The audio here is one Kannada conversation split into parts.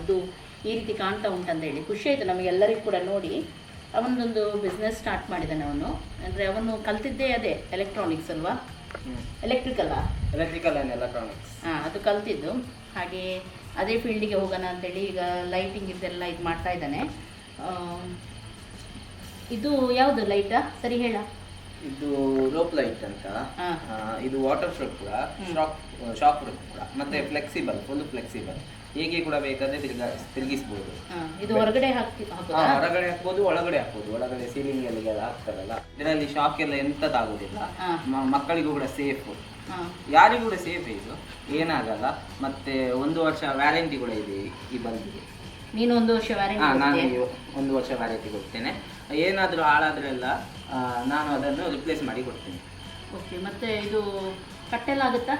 ಇದು ಈ ರೀತಿ ಕಾಣ್ತಾ ಉಂಟಂತ ಹೇಳಿ ಖುಷಿ ನಮಗೆ ನಮಗೆಲ್ಲರಿಗೂ ಕೂಡ ನೋಡಿ. ಅವನದೊಂದು ಬಿಸ್ನೆಸ್ ಸ್ಟಾರ್ಟ್ ಮಾಡಿದ್ದಾನೆ ಅವನು. ಅಂದರೆ ಅವನು ಕಲ್ತಿದ್ದೇ ಅದೇ ಎಲೆಕ್ಟ್ರಾನಿಕ್ಸ್ ಅಲ್ವಾ? ಎಲೆಕ್ಟ್ರಿಕಲ್ಲ ಎಲೆಕ್ಟ್ರಿಕಲ್ ಆ್ಯಂಡ್ ಎಲೆಕ್ಟ್ರಾನಿಕ್ಸ್ ಹಾಂ ಅದು ಕಲ್ತಿದ್ದು. ಹಾಗೆ ಅದೇ ಫೀಲ್ಡಿಗೆ ಹೋಗೋಣ ಅಂತೇಳಿ ಈಗ ಲೈಟಿಂಗ್ ಇದೆಲ್ಲ ಇದು ಮಾಡ್ತಾ ಇದ್ದಾನೆ. ಇದು ಯಾವುದು ಲೈಟಾ ಸರಿ ಹೇಳ. ಇದು ರೋಪ್ ಲೈಟ್ ಅಂತ. ಇದು ವಾಟರ್ ಪ್ರೂಫ್ ಕೂಡ. ಶಾಕ್ ಶಾಕ್ ಪ್ರೂಫ್ ಕೂಡ. ಮತ್ತೆ ಫ್ಲೆಕ್ಸಿಬಲ್ ಫುಲ್ ಫ್ಲೆಕ್ಸಿಬಲ್ ಹೇಗೆ ಕೂಡ ಬೇಕಾದ್ರೆ ತಿರ್ಗ ತಿರುಗಿಸ್ಬೋದು. ಇದು ಹೊರಗಡೆ ಹಾಕಿ ಹಾ, ಹಾಕೋದಾ ಹೊರಗಡೆ ಹಾಕ್ಬೋದು ಒಳಗಡೆ ಹಾಕ್ಬೋದು. ಒಳಗಡೆ ಸೀಲಿಂಗ್ ಹಾಕ್ತಾರಲ್ಲ ಇದರಲ್ಲಿ ಶಾಕ್ ಎಲ್ಲ ಎಂತದಾಗುದಿಲ್ಲ. ಹಾ. ಮ- ಮಕ್ಕಳಿಗೂ ಕೂಡ ಸೇಫ್ ಹಾಂ. ಯಾರಿಗೂ ಕೂಡ ಸೇಫ್ ಇದು? ಏನಾಗಲ್ಲ. ಮತ್ತೆ ಒಂದು ವರ್ಷ ವ್ಯಾರಂಟಿ ಕೂಡ ಇದೆ ಈ ಬಲ್ಬಿಗೆ ನೀನು ಒಂದು ವರ್ಷ ಹಾ ನಾನು ವ್ಯಾರಂಟಿ ಈ ಒಂದು ವರ್ಷ ವ್ಯಾರಂಟಿ ಕೊಡ್ತೇನೆ. ಏನಾದರೂ ಹಾಳಾದ್ರೆಲ್ಲ ಆ, ನಾನು ಅದನ್ನು ರಿಪ್ಲೇಸ್ ಮಾಡಿ ಕೊಡ್ತೇನೆ. ಓಕೆ ಮತ್ತೆ ಇದು ಕಟ್ಟೆಲ್ಲ ಆಗುತ್ತಾ?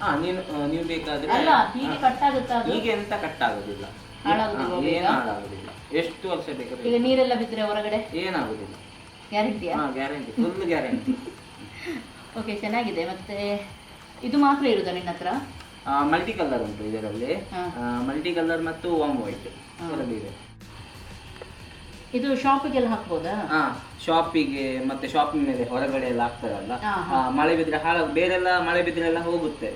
ಹಾ ನೀನು ನೀವು ಬೇಕಾದ್ರೆ ಅಲ್ಲ ಹೀಗೆ ಕಟ್ ಆಗುತ್ತಾ ಅದು ಈಗ ಎಂತ ಕಟ್ ಆಗೋದಿಲ್ಲ ಹಾಳಾಗುದಿಲ್ವಾ ಬೇಗ? ಏನು ಹಾಳಾಗುದಿಲ್ಲ ಎಷ್ಟು ವರ್ಷ ಈಗ ಬೇಕಾದ್ರೆ ನೀರೆಲ್ಲ ಬಿದ್ದರೆ ಹೊರಗಡೆ? ಏನಾಗುದಿಲ್ಲ. ಗ್ಯಾರಂಟಿಯಾ? ಹಾ ಗ್ಯಾರಂಟಿ. Full guarantee. ಓಕೆ ಚೆನ್ನಾಗಿದೆ. ಮತ್ತೆ ಇದು ಮಾತ್ರ ಇರುದಾ ನಿನ್ನ ಹತ್ರ? ಮಲ್ಟಿ ಕಲರ್ ಉಂಟು ಇದರಲ್ಲಿ. ಹಾ. ಮಲ್ಟಿ ಕಲರ್ ಮತ್ತು ವಾಮ್ ವೈಟ್ ಹಾ. ಎರಡು ಇದೆ. ಇದು ಶಾಪಿಗೆಲ್ಲ ಹಾಕ್ಬೋದಾ? ಹಾ ಶಾಪಿಗೆ ಮತ್ತೆ ಶಾಪಿಂಗ್ ಮೇಲೆ ಹೊರಗಡೆ ಎಲ್ಲ ಹಾಕ್ತಾರಲ್ಲ? ಆ, ಮಳೆ ಬಿದ್ರೆ ಹಾಳ ಬೇರೆಲ್ಲ ಮಳೆ ಬಿದ್ರೆ ಎಲ್ಲ ಹೋಗುತ್ತೆ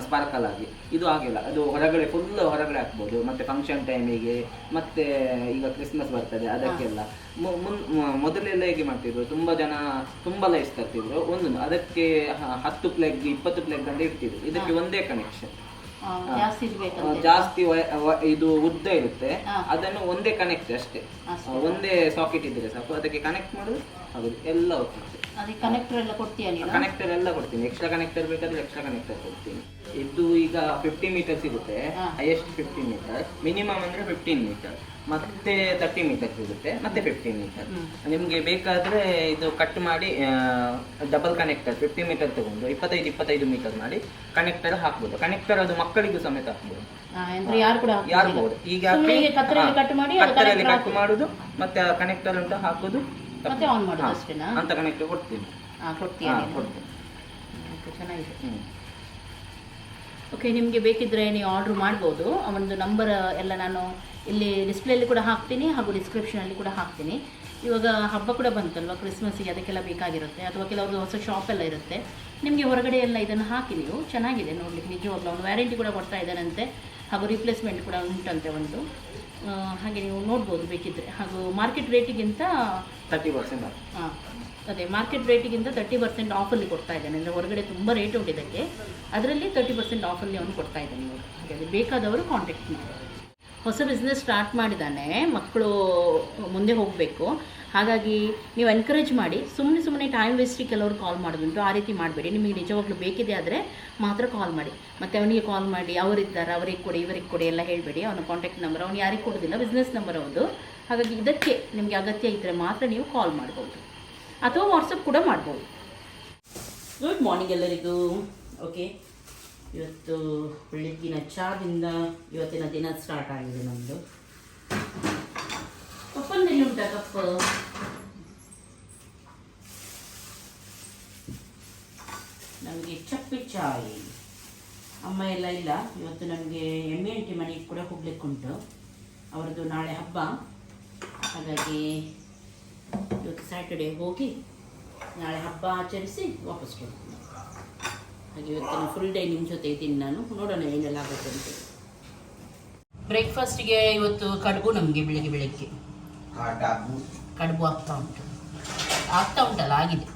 ಸ್ಪಾರ್ಕಲ್ ಆಗಿ. ಇದು ಆಗಿಲ್ಲ ಅದು ಹೊರಗಡೆ ಫುಲ್ ಹೊರಗಡೆ ಹಾಕ್ಬೋದು. ಮತ್ತೆ ಫಂಕ್ಷನ್ ಟೈಮಿಗೆ ಮತ್ತೆ ಈಗ ಕ್ರಿಸ್ಮಸ್ ಬರ್ತದೆ ಅದಕ್ಕೆಲ್ಲ. ಮು- ಮುನ್- ಮೊ- ಮೊದಲೆಲ್ಲ ಹೇಗೆ ಮಾಡ್ತಿದ್ರು? ತುಂಬಾ ಜನ ತುಂಬಾ ಲೈಟ್ಸ್ ತರ್ತಿದ್ರು. ಒಂದು ಅದಕ್ಕೆ ಹ- ಹತ್ತು ಪ್ಲೇಗ್ ಇಪ್ಪತ್ತು ಪ್ಲೇಗ್ ಅಂತ ಇರ್ತಿದ್ರು ಇದಕ್ಕೆ ಒಂದೇ ಕನೆಕ್ಷನ್ ಜಾಸ್ತಿ ಇದು ಉದ್ದ ಇರುತ್ತೆ. ಅದನ್ನು ಒಂದೇ ಕನೆಕ್ಟ್ ಅಷ್ಟೇ. ಒಂದೇ ಸಾಕೆಟ್ ಇದ್ರೆ ಸಾಕು. ಅದಕ್ಕೆ ಕನೆಕ್ಟ್ ಮಾಡುದು ಆಗುದು ಎಲ್ಲ ಹೋಗ್ತದೆ ಅದಕ್ಕೆ ಕನೆಕ್ಟರ್ ಎಲ್ಲ ಕೊಡ್ತೀಯಾ ನೀನು? ಕನೆಕ್ಟರ್ ಎಲ್ಲ ಕೊಡ್ತೀನಿ. ಎಕ್ಸ್ಟ್ರಾ ಕನೆಕ್ಟರ್ ಬೇಕಾದ್ರೆ ಎಕ್ಸ್ಟ್ರಾ ಕನೆಕ್ಟರ್ ಕೊಡ್ತೀನಿ. ಇದು ಈಗ ಫಿಫ್ಟಿ ಮೀಟರ್ ಸಿಗುತ್ತೆ. ಹೈಯೆಸ್ಟ್ ಫಿಫ್ಟೀನ್ ಮೀಟರ್ ಮಿನಿಮಮ್ ಅಂದ್ರೆ ಫಿಫ್ಟೀನ್ ಮೀಟರ್ ಮತ್ತೆ ತರ್ಟಿ ಮೀಟರ್ ಸಿಗುತ್ತೆ. ಮತ್ತೆ ಫಿಫ್ಟೀನ್ ಮೀಟರ್. ನಿಮಗೆ ಬೇಕಾದ್ರೆ ಇದು ಕಟ್ ಮಾಡಿ ಡಬಲ್ ಕನೆಕ್ಟರ್ ಫಿಫ್ಟಿ ಮೀಟರ್ ತಗೊಂಡು ಇಪ್ಪತ್ತೈದು ಇಪ್ಪತ್ತೈದು ಮೀಟರ್ ಮಾಡಿ ಕನೆಕ್ಟರ್ ಹಾಕ್ಬೋದು. ಕನೆಕ್ಟರ್ ಅದು ಮಕ್ಕಳಿಗೂ ಸಮೇತ ಹಾಕ್ಬೋದು. ಯಾರು ಕೂಡ ಯಾರು. ಈಗ? ಕಟ್ ಮಾಡಿ ಅದು ಕಟ್. ಮಾಡುದು ಮತ್ತೆ ಕನೆಕ್ಟರ್ ಅಂತ ಹಾಕುದು. ಮತ್ತೆ ಆನ್ ಮಾಡೋದು ಅಷ್ಟೇನಾ? ಅಂತ ಕೊಡ್ತೀನಿ. ಹಾಂ ಕೊಡ್ತೀಯಾ ಹಾ, ಕೊಡ್ತೀನಿ. ಓಕೆ, ಚೆನ್ನಾಗಿದೆ. ಓಕೆ ನಿಮಗೆ ಬೇಕಿದ್ರೆ ನೀವು ಆರ್ಡ್ರ್ ಮಾಡ್ಬೋದು. ಒಂದು ನಂಬರ್ ಎಲ್ಲ ನಾನು ಇಲ್ಲಿ ಡಿಸ್ಪ್ಲೇಲಿ ಕೂಡ ಹಾಕ್ತೀನಿ ಹಾಗೂ ಡಿಸ್ಕ್ರಿಪ್ಷನಲ್ಲಿ ಕೂಡ ಹಾಕ್ತೀನಿ. ಇವಾಗ ಹಬ್ಬ ಕೂಡ ಬಂತಲ್ವ? ಕ್ರಿಸ್ಮಸ್ಸಿಗೆ ಅದಕ್ಕೆಲ್ಲ ಬೇಕಾಗಿರುತ್ತೆ. ಅಥವಾ ಕೆಲವರು ಹೊಸ ಶಾಪ್ ಎಲ್ಲ ಇರುತ್ತೆ. ನಿಮಗೆ ಹೊರಗಡೆ ಎಲ್ಲ ಇದನ್ನು ಹಾಕಿ ನೀವು ಚೆನ್ನಾಗಿದೆ ನೋಡಲಿಕ್ಕೆ. ನಿಜವಾಗ್ಲೂ ಒಂದು ವ್ಯಾರಂಟಿ ಕೂಡ ಕೊಡ್ತಾ ಇದ್ದಾನಂತೆ. ಹಾಗೂ ರಿಪ್ಲೇಸ್ಮೆಂಟ್ ಕೂಡ ಉಂಟಂತೆ ಒಂದು. ಹಾಗೆ ನೀವು ನೋಡ್ಬೋದು ಬೇಕಿದ್ದರೆ ಹಾಗೂ ಮಾರ್ಕೆಟ್ ರೇಟಿಗಿಂತ ತರ್ಟಿ ಪರ್ಸೆಂಟ್ ಹಾಂ ಅದೇ ಮಾರ್ಕೆಟ್ ರೇಟಿಗಿಂತ ತರ್ಟಿ ಪರ್ಸೆಂಟ್ ಆಫಲ್ಲಿ ಕೊಡ್ತಾ ಇದ್ದಾನೆ. ಅಂದರೆ ಹೊರಗಡೆ ತುಂಬ ರೇಟ್ ಉಂಟು ಇದಕ್ಕೆ ಅದರಲ್ಲಿ ತರ್ಟಿ ಪರ್ಸೆಂಟ್ ಆಫಲ್ಲಿ ಅವನು ಕೊಡ್ತಾ ಇದ್ದಾನೆ ನೋಡಿ. ಹಾಗೆ ಬೇಕಾದವರು ಕಾಂಟ್ಯಾಕ್ಟ್ ಮಾಡಿ ಹೊಸ ಬಿಸ್ನೆಸ್ ಸ್ಟಾರ್ಟ್ ಮಾಡಿದ್ದಾನೆ. ಮಕ್ಕಳು ಮುಂದೆ ಹೋಗಬೇಕು. ಹಾಗಾಗಿ ನೀವು ಎನ್ಕರೇಜ್ ಮಾಡಿ ಸುಮ್ಮನೆ ಸುಮ್ಮನೆ ಟೈಮ್ ವೇಸ್ಟಿಗೆ ಕೆಲವರು ಕಾಲ್ ಮಾಡೋದುಂಟು ಆ ರೀತಿ ಮಾಡಬೇಡಿ. ನಿಮಗೆ ನಿಜವಾಗ್ಲೂ ಬೇಕಿದೆ ಆದರೆ ಮಾತ್ರ ಕಾಲ್ ಮಾಡಿ. ಮತ್ತು ಅವನಿಗೆ ಕಾಲ್ ಮಾಡಿ, ಅವರಿದ್ದಾರೆ, ಅವರಿಗೆ ಕೊಡಿ, ಇವರಿಗೆ ಕೊಡಿ ಎಲ್ಲ ಹೇಳಬೇಡಿ. ಅವನ ಕಾಂಟ್ಯಾಕ್ಟ್ ನಂಬರ್ ಅವ್ನು ಯಾರಿಗೆ ಕೊಡೋದಿಲ್ಲ ಬಿಸ್ನೆಸ್ ನಂಬರ್ ಅವನು ಹಾಗಾಗಿ ಇದಕ್ಕೆ ನಿಮಗೆ ಅಗತ್ಯ ಇದ್ದರೆ ಮಾತ್ರ ನೀವು ಕಾಲ್ ಮಾಡ್ಬೋದು. ಅಥವಾ ವಾಟ್ಸಪ್ ಕೂಡ ಮಾಡ್ಬೋದು. ಗುಡ್ ಮಾರ್ನಿಂಗ್ ಎಲ್ಲರಿಗೂ. ಓಕೆ ಇವತ್ತು ಬೆಳಗ್ಗಿನ ಚಾದಿಂದ ಇವತ್ತಿನ ದಿನ ಸ್ಟಾರ್ಟ್ ಆಗಿದೆ ನಮ್ಮದು ಕಪ್ಪಂದಲ್ಲಿ ಉಂಟಾ ಕಪ್ಪು? ನಮಗೆ ಚಪ್ಪಿ ಚಾಯ್. ಅಮ್ಮ ಎಲ್ಲ ಇಲ್ಲ. ಇವತ್ತು ನಮಗೆ ಎಂ ಎನ್ ಟಿ ಮನೆಗೆ ಕೂಡ ಹೋಗ್ಲಿಕ್ಕೆ ಉಂಟು. ಅವರದ್ದು ನಾಳೆ ಹಬ್ಬ. ಹಾಗಾಗಿ ಇವತ್ತು ಸ್ಯಾಟರ್ಡೇ ಹೋಗಿ ನಾಳೆ ಹಬ್ಬ ಆಚರಿಸಿ ವಾಪಸ್ ಕೊಡ್ತೀನಿ ಹಾಗೆ ಇವತ್ತಿನ ಫುಲ್ ಡೇ ನಿಮ್ಮ ಜೊತೆ ಇದ್ದೀನಿ ನಾನು. ನೋಡೋಣ ಏನೆಲ್ಲ ಆಗುತ್ತೆ ಅಂತ. ಬ್ರೇಕ್ಫಾಸ್ಟಿಗೆ ಇವತ್ತು ಕಡುಬು ನಮಗೆ ಬೆಳಿಗ್ಗೆ ಬೆಳಗ್ಗೆ. ಕಡುಬು ಆಗ್ತಾ ಉಂಟು. ಆಗ್ತಾ ಉಂಟಲ್ಲ ಆಗಿದೆ.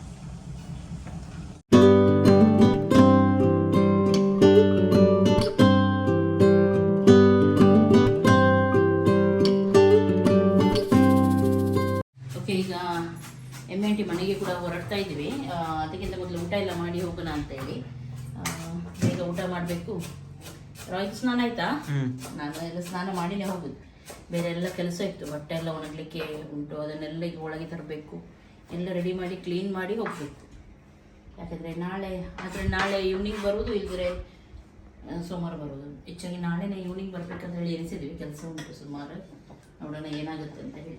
ಓಕೆ ಈಗ ಎಂ ಎನ್ ಟಿ ಮನೆಗೆ ಕೂಡ ಹೊರಡ್ತಾ ಇದ್ದೀವಿ. ಅದಕ್ಕಿಂತ ಮೊದಲು ಊಟ ಎಲ್ಲ ಮಾಡಿ ಹೋಗೋಣ ಅಂತ ಹೇಳಿ. ಬೇಗ ಊಟ ಮಾಡಬೇಕು. ರಾಯ್ತು ಸ್ನಾನ ಆಯ್ತಾ? ನಾನು ಎಲ್ಲ ಸ್ನಾನ ಮಾಡಿನೇ ಹೋಗುದು. ಬೇರೆ ಎಲ್ಲ ಕೆಲಸ ಇತ್ತು. ಬಟ್ಟೆ ಎಲ್ಲ ಒಣಗಲಿಕ್ಕೆ ಉಂಟು. ಅದನ್ನೆಲ್ಲ ಈಗ ಒಳಗೆ ತರಬೇಕು. ಎಲ್ಲ ರೆಡಿ ಮಾಡಿ ಕ್ಲೀನ್ ಮಾಡಿ ಹೋಗಬೇಕು. ಯಾಕಂದರೆ ನಾಳೆ ಆದರೆ ನಾಳೆ ಈವ್ನಿಂಗ್ ಬರುವುದು ಇಲ್ಲದ್ರೆ ಸೋಮವಾರ ಬರೋದು. ಹೆಚ್ಚಾಗಿ ನಾಳೆನೇ ಈವ್ನಿಂಗ್ ಬರ್ಬೇಕಂತ ಹೇಳಿ ಎನಿಸಿದ್ವಿ ಕೆಲಸ ಉಂಟು ಸುಮಾರು. ನೋಡೋಣ ಏನಾಗುತ್ತೆ ಅಂತ ಹೇಳಿ.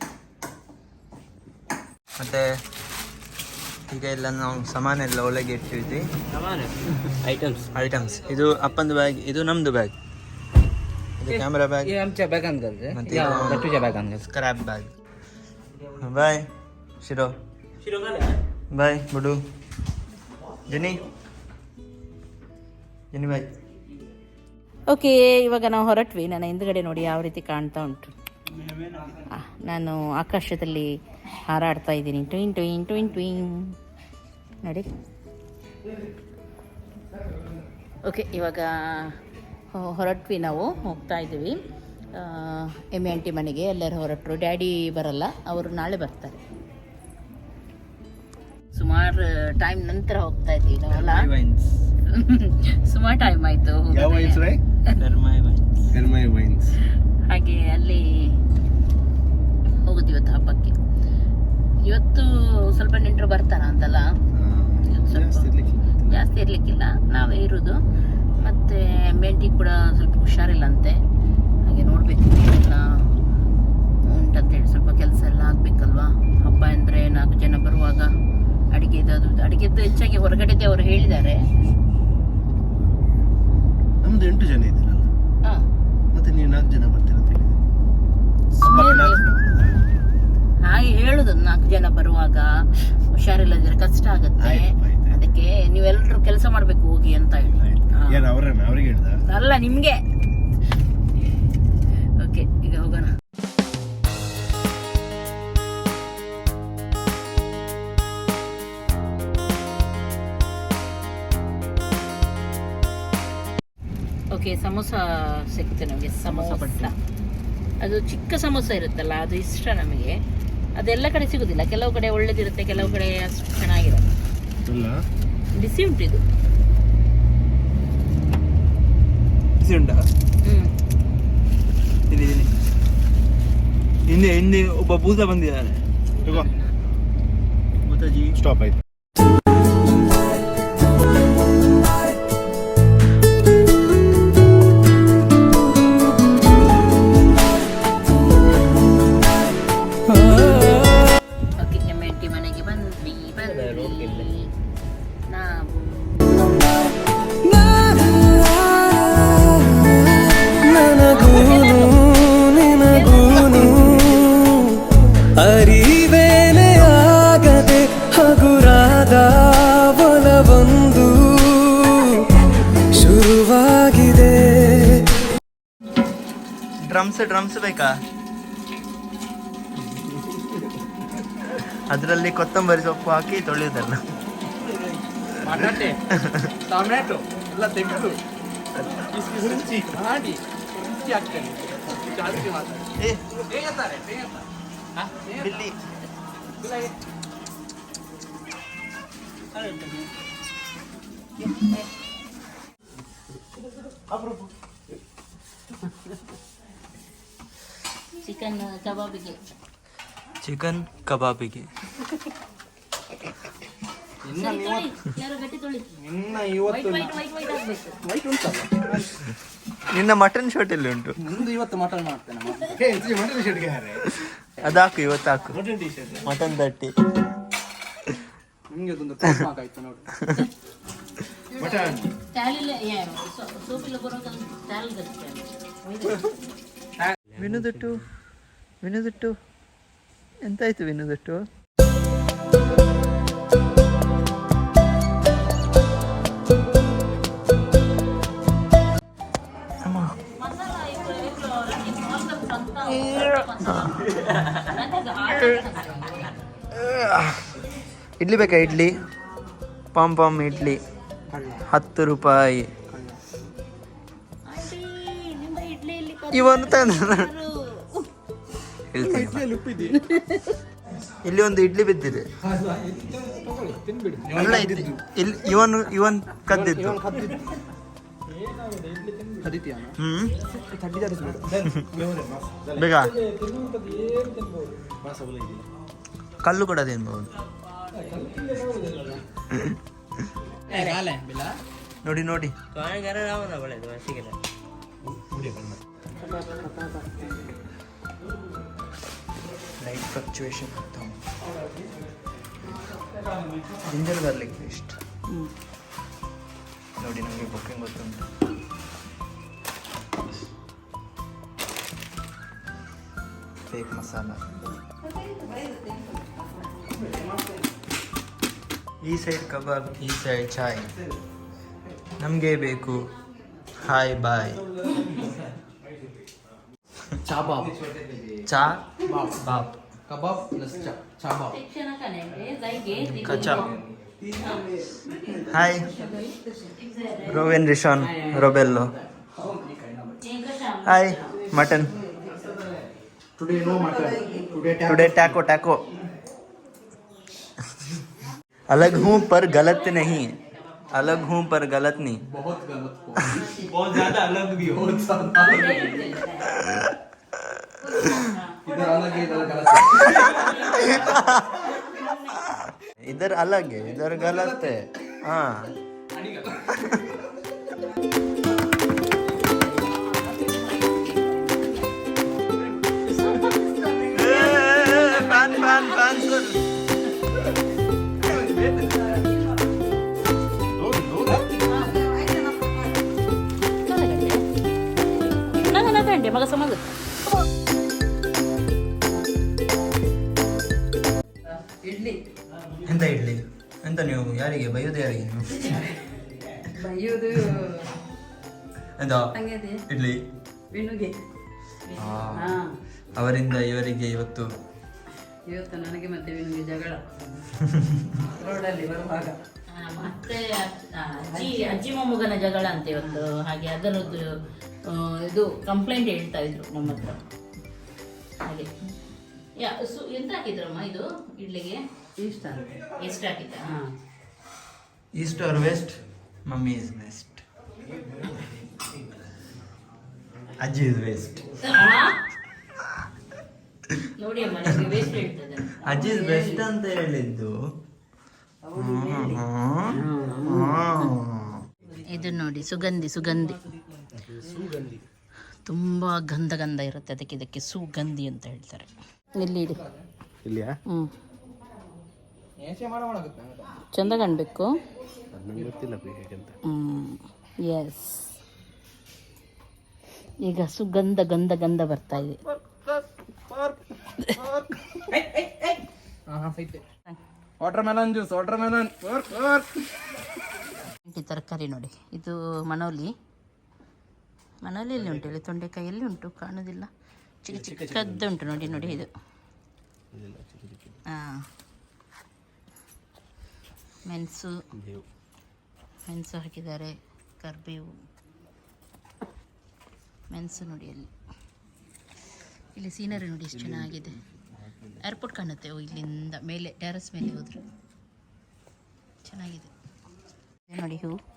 ಮತ್ತೆ ಈಗ ಎಲ್ಲ ನಾವು ಸಾಮಾನೆಲ್ಲ ಒಳಗೆ ಇಟ್ಟಿದ್ವಿ. ಐಟಮ್ಸ್ ಐಟಮ್ಸ್ ಇದು ಅಪ್ಪಂದು ಬ್ಯಾಗ್ ಇದು ನಮ್ದು ಬ್ಯಾಗ್ ಇದು ಕ್ಯಾಮ್ರಾ ಬ್ಯಾಗ್ ಇದು ಆಮಚ ಬ್ಯಾಗ್ ಅಂಗಲ್ದೆ ಮತ್ತೆ ಬಟ್ಟುಜ ಬ್ಯಾಗ್ ಅಂಗಲ್ ಸ್ಕ್ರಾಪ್ ಬ್ಯಾಗ್ ಬಾಯ್ ಶಿರೋ ಶಿರೋ. ಗಾಲ ಬಾಯ್ ಬಡು. ಜನಿ ಜನಿ ಬಾಯ್ ಓಕೆ ಇವಾಗ ನಾವು ಹೊರಟ್ವಿ. ನನ್ನ ಹಿಂದ್ಗಡೆ ನೋಡಿ ಯಾವ ರೀತಿ ಕಾಣ್ತಾ ಉಂಟು. ನಾನು ಆಕಾಶದಲ್ಲಿ ಹಾರಾಡ್ತಾ ಇದ್ದೀನಿ. ಟ್ವಿಂಗ್ ಟ್ವಿಂಗ್ ಟ್ವಿಂಗ್ ಟ್ವಿಂಗ್ ನೋಡಿ. ಓಕೆ ಇವಾಗ ಹೊರಟ್ವಿ ನಾವು ಹೋಗ್ತಾ ಇದ್ದೀವಿ. ಆ, ಎಮ್ಮೆ ಆಂಟಿ ಮನೆಗೆ ಎಲ್ಲರೂ ಹೊರಟರು. ಡ್ಯಾಡಿ ಬರಲ್ಲ ಅವರು ನಾಳೆ ಬರ್ತಾರೆ. ಸುಮಾರು ಟೈಮ್ ನಂತರ ಹೋಗ್ತಾ ಇದ್ದೀವಿ ನಾವಲ್ಲ ವೈನ್ಸ್ ಸುಮಾರು ಟೈಮ್ ಆಯಿತು ಹಾಗೆ ಅಲ್ಲಿ ಹೋಗುದು ಇವತ್ತು ಹಬ್ಬಕ್ಕೆ. ಇವತ್ತು ಸ್ವಲ್ಪ ನೆಂಟರು ಬರ್ತಾರ ಅಂತಲ್ಲ? ಜಾಸ್ತಿ ಇರ್ಲಿಕ್ಕಿಲ್ಲ. ನಾವೇ ಇರುದು. ಮತ್ತೆ ಮೆಂಟಿ ಕೂಡ ಸ್ವಲ್ಪ ಹುಷಾರಿಲ್ಲಂತೆ. ಹಾಗೆ ನೋಡ್ಬೇಕು ಎಲ್ಲ ಉಂಟಂತೇಳಿ ಸ್ವಲ್ಪ ಕೆಲಸ ಎಲ್ಲ ಆಗ್ಬೇಕಲ್ವಾ? ಹಬ್ಬ ಅಂದ್ರೆ ನಾಲ್ಕು ಜನ ಬರುವಾಗ ಅಡಿಗೆ ಅದು ಅಡುಗೆದ್ದು ಹೆಚ್ಚಾಗಿ ಹೊರಗಡೆದೇ ಅವರು ಹೇಳಿದ್ದಾರೆ. ನಮ್ದು ಎಂಟು ಜನ ಇದ್ದೀರಲ್ಲ? ಹಾ. ಮತ್ತೆ ನೀವು ನಾಲ್ಕು ಜನ ಬರ್ತೀರ ಅಂತ ಹಾಗೆ ಹೇಳುದು ನಾಲ್ಕು ಜನ ಬರುವಾಗ ಹುಷಾರಿಲ್ಲದಿದ್ರೆ ಕಷ್ಟ ಆಗುತ್ತೆ. ಅದಕ್ಕೆ ನೀವೆಲ್ಲರೂ ಕೆಲಸ ಮಾಡ್ಬೇಕು ಹೋಗಿ ಅಂತ ಹೇಳಿ. ಯಾರು ಅವರನ್ನ ಅವ್ರಿಗೆ ಹೇಳ್ದ? ಅಲ್ಲ ನಿಮಗೆ. ಓಕೆ ಈಗ ಹೋಗೋಣ. ಓಕೆ ಸಮೋಸ ಸಿಕ್ತು ನಮಗೆ ಸಮೋಸ ಬಟ್ಟ ಅದು ಚಿಕ್ಕ ಸಮೋಸ ಇರುತ್ತಲ್ಲ ಅದು ಇಷ್ಟ ನಮಗೆ. ಅದೆಲ್ಲ ಕಡೆ ಸಿಗುದಿಲ್ಲ ಕೆಲವು ಕಡೆ ಒಳ್ಳೇದಿರುತ್ತೆ ಕೆಲವು ಕಡೆ ಅಷ್ಟು ಚೆನ್ನಾಗಿರಲ್ಲ. ಬಿಸಿ ಉಂಟು ಇದು. ಉಂಟಾ ಹ್ಮ್ ತಿನ್ನಿ ತಿನ್ನಿ ಹಿಂದೆ ಹಿಂದೆ ಒಬ್ಬ ಪೂಜಾ ಬಂದಿದ್ದಾನೆ ಸ್ಟಾಪ್ ಆಯ್ತು ಡ್ರಮ್ಸ್ ಡ್ರಮ್ಸ್ ಬೇಕಾ? ಅದರಲ್ಲಿ ಕೊತ್ತಂಬರಿ ಸೊಪ್ಪು ಹಾಕಿ ತೊಳೆಯುವುದಲ್ಲ ಟೊಮೆಟೊ ಎಲ್ಲ ತೆಗೆದು ಮಾಡಿ ರುಚಿ ಆಗ್ತದೆ ಜಾಸ್ತಿ ಮಾತಾಡಿ ಏ ಬೇಗತ್ತಾರೆ ಬಿಲ್ಲಿ ಚಿಕನ್ ಕಬಾಬಿಗೆ. ಚಿಕನ್ ಕಬಾಬಿಗೆ. ನಿನ್ನ ಮಟನ್ ಶರ್ಟ್ ಎಲ್ಲಿ ಉಂಟು? ಮುಂದೆ ಇವತ್ತು ಮಟನ್ ಮಾಡ್ತೇನೆ ಅದಾಕು ಇವತ್ತು ಹಾಕು. ಮಟನ್ ತಟ್ಟಿ. ನಿಮಗೆ ಅದೊಂದು ಆಯ್ತು ನೋಡಿ. ಮಟನ್. ಟ್ಯಾಲ್ ಗಚ್ಚ ವಿನುದಟ್ಟು ಎಂತಾಯ್ತು ವಿನುದಟ್ಟು? ಅಮ್ಮ. ಇಡ್ಲಿ ಬೇಕಾ ಇಡ್ಲಿ? Palm palm idli. ಹತ್ತು ರೂಪಾಯಿ. ಇವನು ತಂದ ಇಲ್ಲಿ. ಒಂದು ಇಡ್ಲಿ ಬಿದ್ದಿದೆ. ಇವನು ಇವನ್ ಕದ್ದಿತ್ತು ಹ್ಮ್. ಬೇಗ. ಕಲ್ಲು ಕೂಡ ತಿನ್ಬಹುದು ನೋಡಿ ನೋಡಿ. ಲೈಟ್ ಫ್ಲಕ್ಚುಯೇಷನ್ ಆಗ್ತಾವೆ ಜಿಂಜರ್ ಗಾರ್ಲಿಕ್ ಪೇಸ್ಟ್ ನೋಡಿ ನಮಗೆ ಬುಕ್ಕಿಂಗ್ ಗೊತ್ತುಂಟು. ಫೇಕ್ ಮಸಾಲ ಈ ಸೈಡ್ ಕಬಾಬ್ ಈ ಸೈಡ್ ಚಾಯ್ ನಮಗೆ ಬೇಕು. ಹಾಯ್ ಬಾಯ್ चाबाब चा बाप. बाप. कबाब प्लस चा हाय. रोवेन रिशन रोबेलो hi mutton. Today no mutton today today taco taco अलग हूँ पर गलत नहीं। अलग हूँ पर गलत नहीं। बहुत गलत हो बहुत ज्यादा अलग भी हो इधर अलग है इधर गलत है। इधर अलग है। ಆ, ಹಾ. ಅವರಿಂದ ಇವರಿಗೆ ಇವತ್ತು ಇವತ್ತು ನನಗೆ ಮತ್ತೆ ವಿನುಗೆ ಜಗಳ. ರೋಡಲ್ಲಿ ಬರುವಾಗ. ಮತ್ತೆ ಆ, ಅಜ್ಜಿ ಅಜ್ಜಿ ಮೊಮ್ಮಗನ ಜಗಳ ಅಂತ ಇವತ್ತು. ಹಾಗೆ ಅದರದ್ದು ಆ, ಇದು ಕಂಪ್ಲೇಂಟ್ ಹೇಳ್ತಾ ಇದ್ರು ನಮ್ಮ ಹತ್ರ. ಹಾಗೆ. ಯಾ ಸು ಎಂತ ಹಾಕಿದ್ರಮ್ಮ ಇದು ಇಡ್ಲಿಗೆ? ಇಷ್ಟ ಅಂತ ಎಷ್ಟು ಹಾಕಿದ್ದ ಹಾ. East or west mummy is west ಅಜ್ಜಿ ಇಸ್ ವೆಸ್ಟ್ ನೋಡಿ ಅಮ್ಮ ನಿಮಗೆ ವೇಸ್ಟ್ ಹೇಳ್ತದೆ ಅಜ್ಜಿ ಇಸ್ ಬೆಸ್ಟ್ ಅಂತ ಹೇಳಿದ್ದು. ಇದು ನೋಡಿ ಸುಗಂಧಿ ಸುಗಂಧಿ. ತುಂಬ ಗಂಧ ಗಂಧ ಇರುತ್ತೆ ಅದಕ್ಕೆ ಇದಕ್ಕೆ ಸುಗಂಧಿ ಅಂತ ಹೇಳ್ತಾರೆ. ಇಲ್ಲಿ ಇಡಿ. ಇಲ್ಲಿಯಾ? ಹ್ಞೂ ಚಂದ ಕಾಣಬೇಕು ಹ್ಞೂ ಎಸ್ ಈಗ ಸುಗಂಧ ಗಂಧ ಗಂಧ ಬರ್ತಾ ಇದೆ. Watermelon juice watermelon ಈ ತರಕಾರಿ ನೋಡಿ ಇದು ಮನೋಲಿ. ಮನೋಲಿ ಎಲ್ಲಿ ಉಂಟು ಇಲ್ಲಿ ತೊಂಡೆಕಾಯಿ ಎಲ್ಲಿ ಉಂಟು ಕಾಣೋದಿಲ್ಲ. ಚಿಕ್ಕ ಚಿಕ್ಕದ್ದು ಉಂಟು ನೋಡಿ ನೋಡಿ ಇದು. ಹಾಂ. ಮೆಣಸು. ಮೆಣಸು ಹಾಕಿದ್ದಾರೆ ಕರಿಬೇವು. ಮೆಣಸು ನೋಡಿ ಅಲ್ಲಿ. ಇಲ್ಲಿ ಸೀನರಿ ನೋಡಿ ಎಷ್ಟು ಚೆನ್ನಾಗಿದೆ. ಏರ್ಪೋರ್ಟ್ ಕಾಣುತ್ತೆ. ಇಲ್ಲಿಂದ ಮೇಲೆ ಟೆರಸ್ ಮೇಲೆ ಹೋದ್ರೆ. ಚೆನ್ನಾಗಿದೆ. ನೋಡಿ, ಹೂ.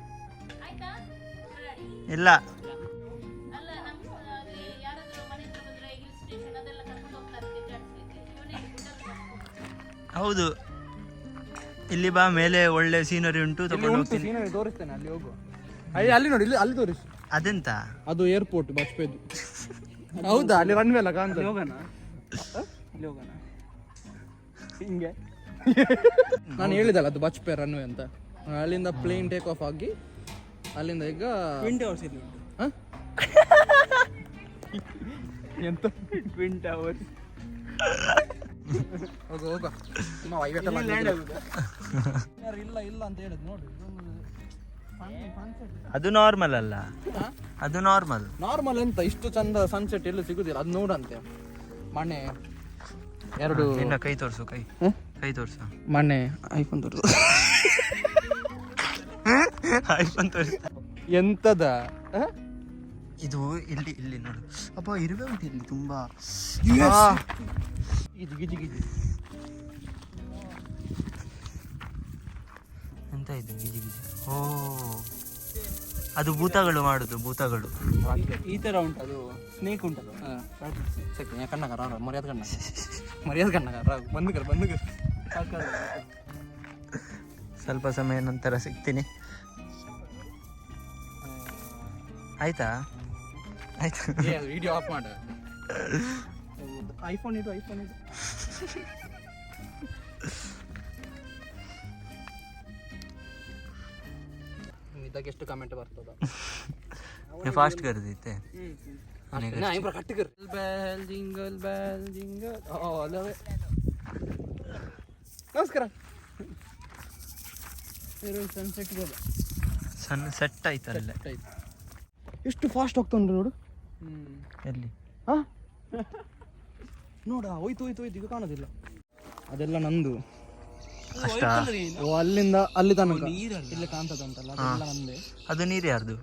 ಇಲ್ಲ. ಹೌದು. ಇಲ್ಲಿ ಬಾ ಮೇಲೆ ಒಳ್ಳೆ ಸೀನರಿ ಉಂಟು ತಗೊಂಡು ಹೋಗ್ತೀನಿ. ತೋರಿಸ್ತೇನೆ ಅಲ್ಲಿ ಹೋಗು ಅಲ್ಲಿ ಅಲ್ಲಿ ನೋಡಿ ಇಲ್ಲಿ ಅಲ್ಲಿ ತೋರಿಸು. ಅದೆಂತ? ಅದು ಏರ್ಪೋರ್ಟ್ ಬಜ್ಪೇದು ಹೌದಾ? ಅಲ್ಲಿ ರನ್ವೇ ಅಲ್ಲ ಕಾಣ್ತದೆ. ಹೋಗೋಣ? ಅಲ್ಲಿ ಹೋಗೋಣ? ಹಿಂಗೆ. ನಾನು ಹೇಳಿದಲ್ಲ ಅದು ಬಜ್ಪೆ ರನ್ವೇ ಅಂತ. ಅಲ್ಲಿಂದ ಪ್ಲೇನ್ ಟೇಕ್ ಆಫ್ ಆಗಿ ಅಲ್ಲಿಂದ ಈಗ ಟ್ವಿನ್ ಟವರ್ಸ್ ಇಲ್ಲಿ ಎಂತ ಟ್ವಿನ್ ಟವರ್ಸ್ ಹೋಗು ಹೋಗ. ತುಂಬ ವೈವೇಟ್ ಇಲ್ಲ ಇಲ್ಲ ಅಂತ ಹೇಳಿದ್ ನೋಡಿ ಅದು ನಾರ್ಮಲ್ ಅಲ್ಲ. ಅದು ನಾರ್ಮಲ್ ನಾರ್ಮಲ್ ಎಂತ ಇಷ್ಟು ಚಂದ ಸನ್ಸೆಟ್ ಎಲ್ಲೂ ಸಿಗುದಿಲ್ಲ. ಅದು ನೋಡಂತೆ. ಮಣ್ಣೆ ಎರಡು ನಿನ್ನ ಕೈ ತೋರಿಸು ಕೈ? ಕೈ ತೋರಿಸು. ಮನೆ ಐಫೋನ್ ತೋರಿಸು. ಐಫೋನ್ ಎಂತದ ಇದು ಇಲ್ಲಿ ಇಲ್ಲಿ ನೋಡು. ಅಪ್ಪ ಇರುವೆ ಉಂಟು ಇಲ್ಲಿ ತುಂಬಾ. ಇದು ಗಿಜಿ ಗಿಜಿ. ಎಂತ ಇದು? ಗಿಜಿ ಗಿಜಿ. ಓ. ಅದು ಭೂತಗಳು ಮಾಡುದು ಭೂತಗಳು. ಈ ತರ ಉಂಟದು. ಸ್ನೇಕ್ ಉಂಟದು. ಸರಿ ಕಣ್ಣಗ ರಾವ ಮರ್ಯಾದ ಕಣ್ಣ ಮರ್ಯಾದ ಕಣ್ಣಗಾರ ಬಂದು ಬಂದು ಸ್ವಲ್ಪ ಸಮಯ ನಂತರ ಸಿಗ್ತೀನಿ. ಆಯ್ತಾ? ಆಯ್ತು. ವಿಡಿಯೋ ಆಫ್ ಮಾಡ. ಐಫೋನ್ ಇಡು ಐಫೋನ್ ಇದು ಇದಕ್ಕೆ ಎಷ್ಟು ಕಮೆಂಟ್ ಬರ್ತದ? ಫಾಸ್ಟ್ ಕರೆದೈತೆ ಬೆಲ್ ಜಿಂಗಲ್ ಬೆಲ್ ಜಿಂಗಲ್ ಅಲ್ಲವೇ. ನಮಸ್ಕಾರ. ಸನ್ಸೆಟ್ ಸಣ್ಣ ಸೆಟ್ ಆಯ್ತಲ್ಲ. ಎಷ್ಟು ಫಾಸ್ಟ್ ಹೋಗ್ತಾ ಉಂಟು ನೋಡು. ಎಲ್ಲಿ? ಹಾ? ನೋಡ ಹೋಯ್ತು ಹೋಯ್ತು ಹೋಯ್ತು ಈಗ ಕಾಣೋದಿಲ್ಲ. ಅದೆಲ್ಲ ನಂದು. ಓ ಅಲ್ಲಿಂದ ಅಲ್ಲಿ ತನಕ. ಇಲ್ಲಿ ಕಾಣ್ತದ ಉಂಟಲ್ಲ ಅದೆಲ್ಲ ನಂದೆ. ಅದು ನೀರು ಯಾರ್ದು?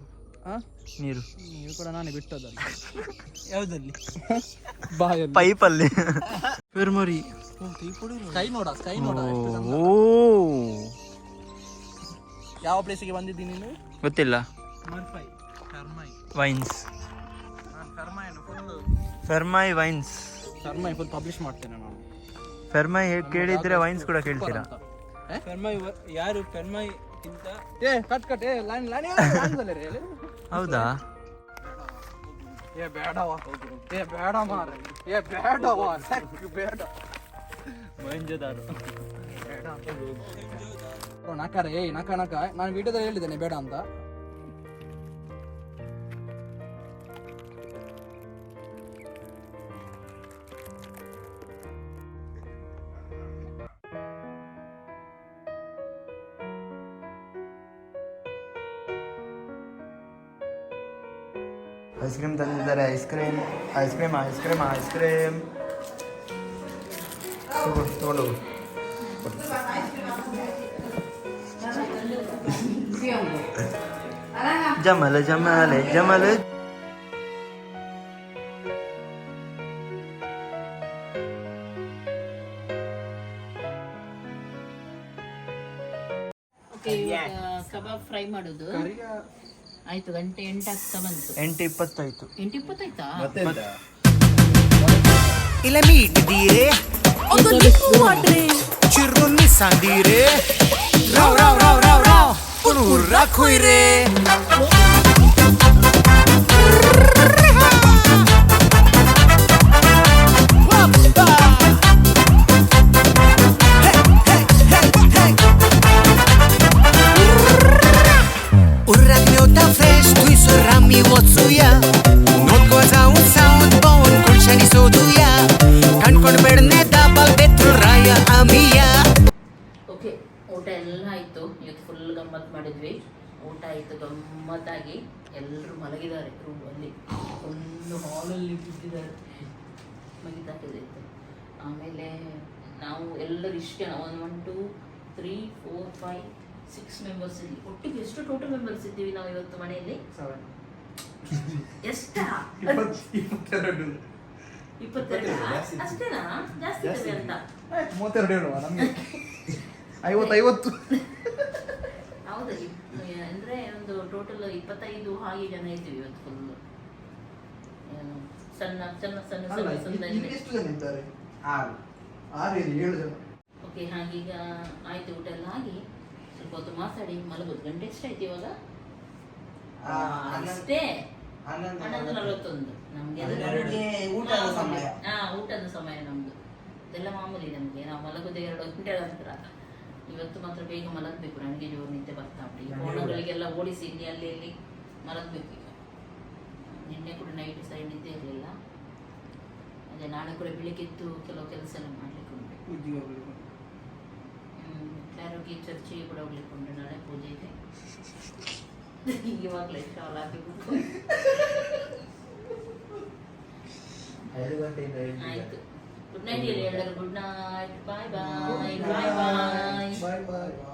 ಹಾ? ನೀರು. ನೀರು ಕೂಡ ನಾನೇ ಬಿಟ್ಟದಲ್ಲ ಯಾವ್ದಲ್ಲಿ? ಬಾಯಲ್ಲಿ. ಪೈಪಲ್ಲಿ. ಪೆರ್ಮರಿ ಸ್ಕೈ ನೋಡ ಸ್ಕೈ ನೋಡ. ಓ. ಯಾವ ಪ್ಲೇಸಿಗೆ ಬಂದಿದ್ದೀನಿ ನೀನು? ಗೊತ್ತಿಲ್ಲ. ಮರ್ಫೈ. ವೈನ್ಸ್. ನಾನು ಕರ್ಮೈನು ಫುಲ್ ಫೆರ್ಮೈ ವೈನ್ಸ್. ಕರ್ಮೈ ಫುಲ್ ಪಬ್ಲಿಷ್ ಮಾಡ್ತೇನೆ ನಾನು. ಫೆರ್ಮೈ ಕೇಳಿದ್ರೆ ವೈನ್ಸ್ ಕೂಡ ಕೇಳ್ತೀರಾ? ಫೆರ್ಮೈ ಯಾರು ಫೆರ್ಮೈ ಇಂತ ಏ ಕಟ್ ಕಟ್ ಏ ಲೈನ್ ಲೈನ್ ಹೌದಾ? ಏ ಬೇಡವಾ. ಏ ಬೇಡ ಮಾರ ಏ ಬೇಡವ. ಸಕ್ ಬೇಡ ಮಂಜದಾರು ನಕಾರ. ಏ ನಕ ನಕ. ನಾನು ವಿಡಿಯೋದಲ್ಲಿ ಹೇಳಿದ್ದೇನೆ ಬೇಡ ಅಂತ. ಐಸ್ ಕ್ರೀಮ್ ತಂದಿದ್ದಾರೆ. Ice cream ice cream ice cream ice cream ತಗೋ ತಗೊಂಡು ಜಮಲ ಜಮಲ್ ಜಮಲ. ಕಬಾಬ್ ಫ್ರೈ ಮಾಡೋದು. ಆಯ್ತು ಗಂಟೆ ಎಂಟು ಆಗ್ತಾ ಬಂತು. ಎಂಟು ಇಪ್ಪತ್ತಾಯ್ತು ಎಂಟು ಇಪ್ಪತ್ತಾಯ್ತಾ ಇಲ್ಲ ಮೀಟ್ ದೀರೆ ಚಿರುನ್ನಿ ಸಂದೀರೆ ರಾವ್ ರಾವ್ ರಾವ್ ರಾವ್ ರಾವ್ ಪುನೂರ್ ರಾಖುಯ್ರೆ ಗಮ್ಮತ್ತಾಗಿ ಎಲ್ಲರೂ ಮಲಗಿದ್ದಾರೆ ರೂಮಲ್ಲಿ ಒಂದು ಹಾಲಲ್ಲಿ ಬಿದ್ದಿದ್ದಾರೆ ಮಗಿದಾಕಿದೆ ಆಮೇಲೆ ನಾವು ಎಲ್ಲರೂ ಇಷ್ಟು one one two three four five six members ಇಲ್ಲಿ. ಒಟ್ಟಿಗೆ ಎಷ್ಟು ಟೋಟಲ್ ಮೆಂಬರ್ಸ್ ಇದ್ದೀವಿ ನಾವು ಇವತ್ತು ಮನೆಯಲ್ಲಿ? ಎಷ್ಟಾ? ಇಪ್ಪತ್ತೆರಡು. ಅಷ್ಟೇನಾ? ಜಾಸ್ತಿ ಅಂತ. ಮೂವತ್ತೆರಡು ಹೇಳುವ ನಮಗೆ. ಐವತ್ತು ಐವತ್ತು ಹೌದಾ ಇಪ್- ಅಂದ್ರೆ ಒಂದು ಟೋಟಲ್ ಇಪ್ಪತ್ತೈದು ಹಾಗೆ ಜನ ಇದ್ದೀವಿ ಇವತ್ತು ಫುಲ್ ಸಣ್ಣ ಸಣ್ಣ ಸಣ್ಣ ಸಣ್ಣ ಸಣ್ಣ ಎಷ್ಟು ಜನ ಇದ್ದಾರೆ? ಆರು. ಆರು ಇಲ್ಲ ಏಳು ಜನ. ಓಕೆ ಹಾಗೀಗ ಆಯ್ತು ಊಟ ಎಲ್ಲ ಆಗಿ ಸ್ವಲ್ಪ ಹೊತ್ತು ಮಾತಾಡಿ ಮಲಗೋದು. ಗಂಟೆ ಎಷ್ಟಾಯ್ತು ಇವಾಗ? ಅಷ್ಟೇ? ಹನ್ನೊಂದು ನಲವತ್ತೊಂದು. ನಮ್ಗೆ ಊಟದ ಸಮಯ ನಮ್ದು. ಇದೆಲ್ಲ ಮಾಮೂಲಿ ನಮ್ಗೆ. ನಾವು ಮಲಗೋದು ಎರಡು ಗಂಟೆ ನಂತರ. ಇವತ್ತು ಮಾತ್ರ ಬೇಗ ಮಲಗಬೇಕು ನನಗೆ ಜೋರು ನಿದ್ದೆ ಬರ್ತಾ ಬಿಡಿ ಈ ಫೋನುಗಳಿಗೆಲ್ಲ ಓಡಿಸಿ ಇಲ್ಲಿ ಅಲ್ಲಿ ಇಲ್ಲಿ ಮಲಗಬೇಕು ಈಗ. ನಿನ್ನೆ ಕೂಡ ನೈಟ್ ಸರಿ ನಿದ್ದೆ ಇರಲಿಲ್ಲ. ಅದೇ ನಾಳೆ ಕೂಡ ಬೆಳಿಗ್ಗೆ ಎದ್ದು ಕೆಲವು ಕೆಲಸ ಎಲ್ಲ ಮಾಡ್ಲಿಕ್ಕೆ ಉಂಟು. ಹ್ಮ್, ಆರೋಗ್ಯ ಚರ್ಚೆಗೆ ಕೂಡ ಹೋಗ್ಲಿಕ್ಕೆ ಉಂಟು ನಾಳೆ ಪೂಜೆ ಇದೆ. ಇವಾಗಲೇ ಶಾಲ್ ಹಾಕಿ ಐದು ಆಯ್ತು. Good night, dear Good night. Bye bye. Bye bye. Bye bye.